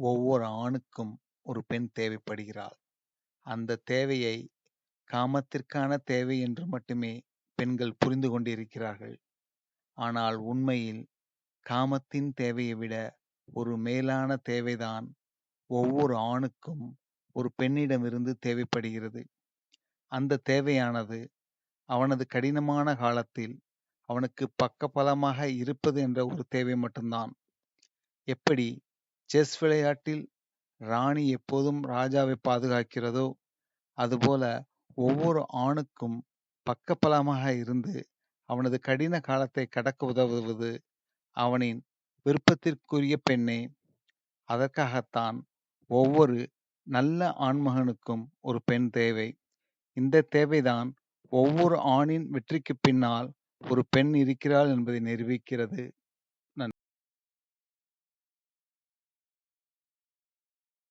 ஒவ்வொரு ஆணுக்கும் ஒரு பெண் தேவைப்படுகிறாள். அந்த தேவையை காமத்திற்கான தேவை என்று மட்டுமே பெண்கள் புரிந்து கொண்டிருக்கிறார்கள். ஆனால் உண்மையில் காமத்தின் தேவையை விட ஒரு மேலான தேவைதான் ஒவ்வொரு ஆணுக்கும் ஒரு பெண்ணிடமிருந்து தேவைப்படுகிறது. அந்த தேவையானது அவனது கடினமான காலத்தில் அவனுக்கு பக்கபலமாக இருப்பது என்ற ஒரு தேவை மட்டும்தான். எப்படி செஸ் விளையாட்டில் ராணி எப்போதும் ராஜாவை பாதுகாக்கிறதோ, அதுபோல ஒவ்வொரு ஆணுக்கும் பக்கபலமாக இருந்து அவனது கடின காலத்தை கடக்க உதவுவது அவனின் விருப்பத்திற்குரிய பெண்ணே. அதற்காகத்தான் ஒவ்வொரு நல்ல ஆண்மகனுக்கும் ஒரு பெண் தேவை. இந்த தேவைதான் ஒவ்வொரு ஆணின் வெற்றிக்கு பின்னால் ஒரு பெண் இருக்கிறாள் என்பதை நிரூபிக்கிறது.